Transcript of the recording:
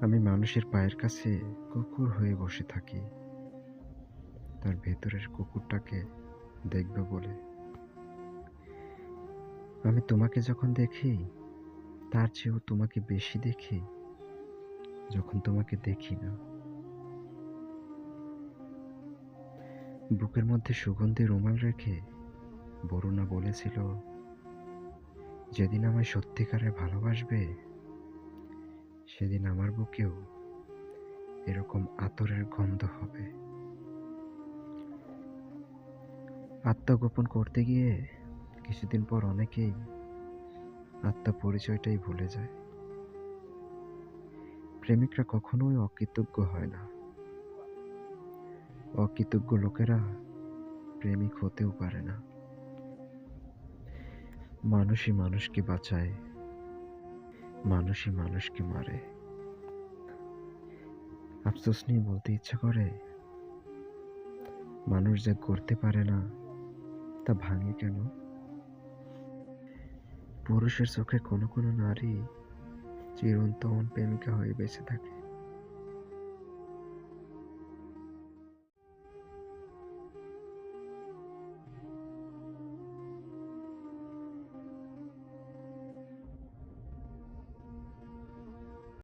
আমি মানুষের পায়ের কাছে কুকুর হয়ে বসে থাকি। তার ভেতরের কুকুরটাকে দেখবে বলে। আমি তোমাকে যখন দেখি, তার চেয়েও তোমাকে বেশি দেখি, যখন তোমাকে দেখি না। বুকের মধ্যে সুগন্ধি রুমাল রেখে বরুণা বলেছিল, যেদিন আমায় সত্যিকারে ভালোবাসবে সেদিন আমার বুকেও এরকম আতরের গন্ধ হবে। আত্মগোপন করতে গিয়ে কিছুদিন পর অনেকেই আত্মপরিচয়টাই ভুলে যায়। প্রেমিকরা কখনোই অকৃতজ্ঞ হয় না। অকৃতজ্ঞ লোকেরা প্রেমিক হতেও পারে না। মানুষই মানুষকে বাঁচায়। মানুষই মানুষকে মারে। আফসোস নিয়ে বলতে ইচ্ছা করে, মানুষ যা করতে পারে না, তা ভাঙে কেন? পুরুষের চোখে কোনো কোনো নারী চিরন্তন প্রেমিকা হয়ে বেঁচে থাকে।